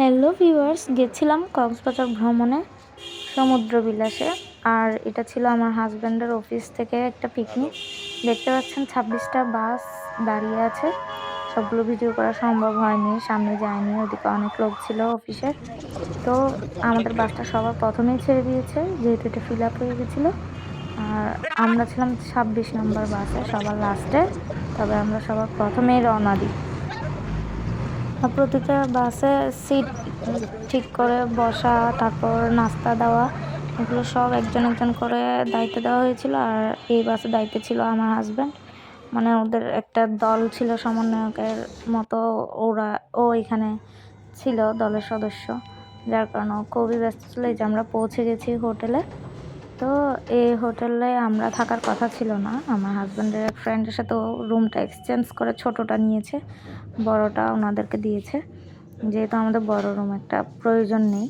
Hello viewers গেছিলাম কক্সবাজার ভ্রমণে সমুদ্র বিলাসে আর এটা ছিল আমার হাজব্যান্ডের অফিস থেকে একটা পিকনিক দেখতে পাচ্ছেন ছাব্বিশটা বাস দাঁড়িয়ে আছে। সবগুলো ভিডিও করা সম্ভব হয়নি, সামনে যায়নি, ওদিকে অনেক লোক ছিল অফিসের তো আমাদের বাসটা সবার প্রথমেই ছেড়ে দিয়েছে, যেহেতু এটা ফিল আপ হয়ে গেছিল। আর আমরা ছিলাম ছাব্বিশ নম্বর বাসে সবার লাস্টে তবে আমরা সবার প্রথমেই রওনা দিই। প্রতিটা বাসে সিট ঠিক করে বসা, তারপর নাস্তা দেওয়া, এগুলো সব একজন একজন করে দায়িত্ব দেওয়া হয়েছিল। আর এই বাসে দায়িত্ব ছিল আমার হাজব্যান্ড মানে ওদের একটা দল ছিল সমন্বয়কের মতো, ওরা, ও এখানে ছিল দলের সদস্য। যার কারণে খুবই ব্যস্ত ছিল। এই যে আমরা পৌঁছে গেছি হোটেলে। তো এই হোটেলে আমরা থাকার কথা ছিল না। আমার হাজব্যান্ডের এক ফ্রেন্ডের সাথে ও রুমটা এক্সচেঞ্জ করে ছোটোটা নিয়েছে, বড়টা ওনাদেরকে দিয়েছে। যেহেতু আমাদের বড় রুম একটা প্রয়োজন নেই।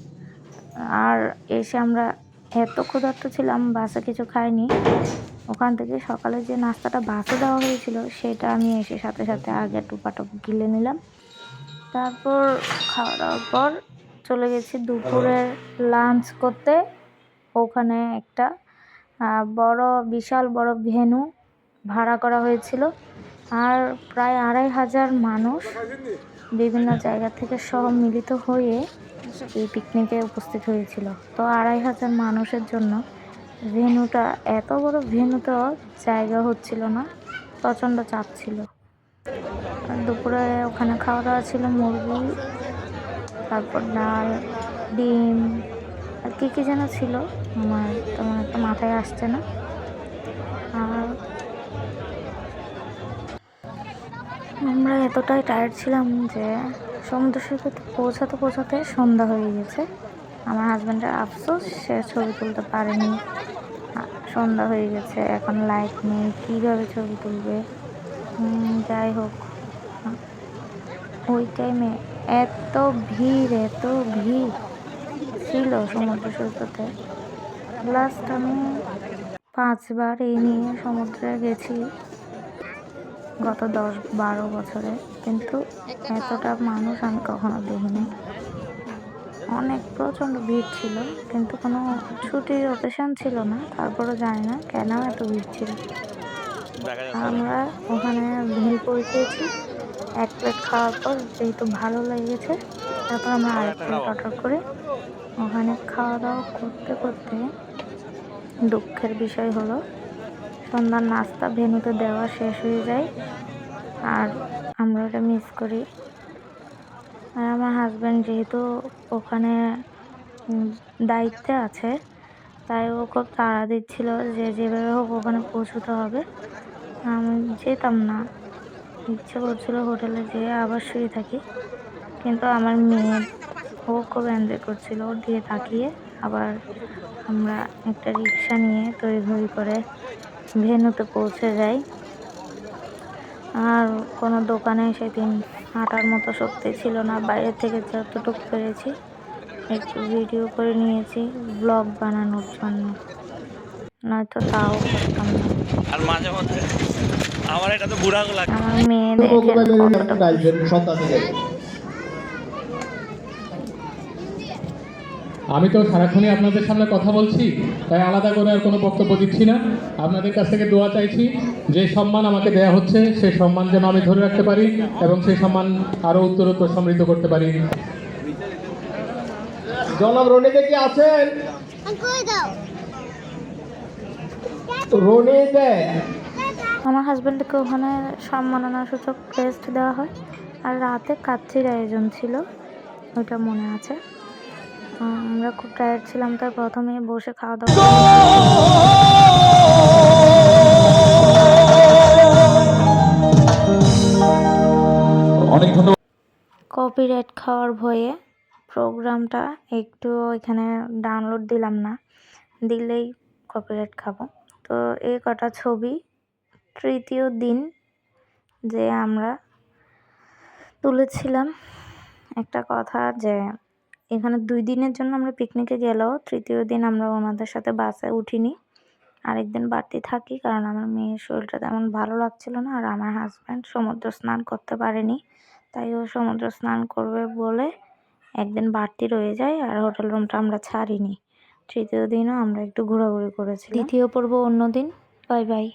আর এসে আমরা এত ক্ষুধার্ত ছিলাম, বাসে কিছু খাইনি। ওখান থেকে সকালে যে নাস্তাটা বাসে দেওয়া হয়েছিল, সেটা আমি এসে সাথে সাথে আগে টুপাটপ গিলে নিলাম। তারপর খাওয়া দাওয়ার পর চলে গেছি দুপুরের লাঞ্চ করতে। ওখানে একটা বড়, বিশাল, বড় ভেনু ভাড়া করা হয়েছিল। আর প্রায় আড়াই হাজার মানুষ বিভিন্ন জায়গা থেকে সব মিলিত হয়ে এই পিকনিকে উপস্থিত হয়েছিল। তো আড়াই হাজার মানুষের জন্য ভেনুটা, এত বড় ভেনুতেও জায়গা হচ্ছিল না, প্রচণ্ড চাপ ছিল। দুপুরে ওখানে খাওয়া দাওয়া ছিল, মুরগি, তারপর ডাল, ডিম আর কী কী যেন ছিল, আমার তেমন একটা মাথায় আসছে না। আর আমরা এতটাই টায়ার্ড ছিলাম যে সমুদ্র সৈকতে পৌঁছাতে পৌঁছাতে সন্ধ্যা হয়ে গেছে। আমার হাজব্যান্ডের আফসোস, সে ছবি তুলতে পারেনি। সন্ধ্যা হয়ে গেছে, এখন লাইট নেই, কীভাবে ছবি তুলবে? যাই হোক। ওই টাইমে এত ভিড় এত ভিড়। ছিল সমুদ্র সৈকতে। লাস্ট আমি পাঁচবার এই নিয়ে সমুদ্রে গেছি গত দশ বারো বছরে। কিন্তু এতটা মানুষ আমি কখনো দেখিনি। অনেক প্রচণ্ড ভিড় ছিল কিন্তু কোনো ছুটির অকেশন ছিল না। তারপরে জানি না কেন এত ভিড় ছিল। আমরা ওখানে ভিড় পৌঁছেছি এক প্লেট খাওয়ার পর যেহেতু ভালো লেগেছে তারপর আমরা আরেক প্লেট অর্ডার করি ওখানে খাওয়া দাওয়া করতে করতে দুঃখের বিষয় হলো সন্ধ্যার নাস্তা ভেনুতে দেওয়া শেষ হয়ে যায় আর আমরা ওটা মিস করি। আর আমার হাজব্যান্ড যেহেতু ওখানে দায়িত্বে আছে তাই ও খুব তাড়া দিচ্ছিল যে যেভাবে হোক ওখানে পৌঁছতে হবে। আমি যেতাম না। ইচ্ছে করছিল হোটেলে যেয়ে আবার শুয়ে থাকি, কিন্তু আমার মেয়ে ও খুব এনজয় করছিল। ওর দিকে তাকিয়ে আবার আমরা একটা রিক্সা নিয়ে তড়িঘড়ি করে ভেনুতে পৌঁছে যাই। আর কোনো দোকানে সেদিন হাঁটার মতো শক্তি ছিল না। বাইরে থেকে যতটুকু পেরেছি, একটু ভিডিও করে নিয়েছি ব্লগ বানানোর জন্য। নয়তো তাও করতাম না। আর মাঝে মধ্যে আমার এটা তো বুড়াগো লাগে আমি তো সারাক্ষণই আপনাদের সামনে কথা বলছি তাই আলাদা করে আর কোনো বক্তব্য দিচ্ছি না। আপনাদের কাছ থেকে দোয়া চাইছি যে সম্মান আমাকে দেয়া হচ্ছে সেই সম্মান যেন আমি ধরে রাখতে পারি এবং সেই সম্মান আরও উত্তরোত্তর সমৃদ্ধ করতে পারি। জনাব রনিতে কি আছেন? রনিতে আমার হাজব্যান্ডকে ওখানে সম্মাননা সূচক ক্রেস্ট দেওয়া হয়। আর রাতে কাচ্চির আয়োজন ছিল ওইটা মনে আছে। আমরা খুব টায়ার্ড ছিলাম তাই প্রথমে বসে খাওয়া দাওয়া অনেক ধন্যবাদ। কপিরাইট খাওয়ার ভয়ে প্রোগ্রামটা একটু এখানে ডাউনলোড দিলাম না দিলেই কপিরাইট খাব। তো এই কটা ছবি তৃতীয় দিন যে আমরা তুলেছিলাম একটা কথা যে এখানে দুই দিনের জন্য আমরা পিকনিকে গেলেও তৃতীয় দিন আমরা ওনাদের সাথে বাসে উঠিনি। আরেকদিন বাড়তি থাকি কারণ আমার মেয়ের শরীরটা তেমন ভালো লাগছিল না আর আমার হাজব্যান্ড সমুদ্র স্নান করতে পারেনি। তাই ও সমুদ্র স্নান করবে বলে একদিন বাড়তি রয়ে যায় আর হোটেল রুমটা আমরা ছাড়িনি। তৃতীয় দিনও আমরা একটু ঘোরাঘুরি করেছি দ্বিতীয় পর্ব অন্য দিন। Bye bye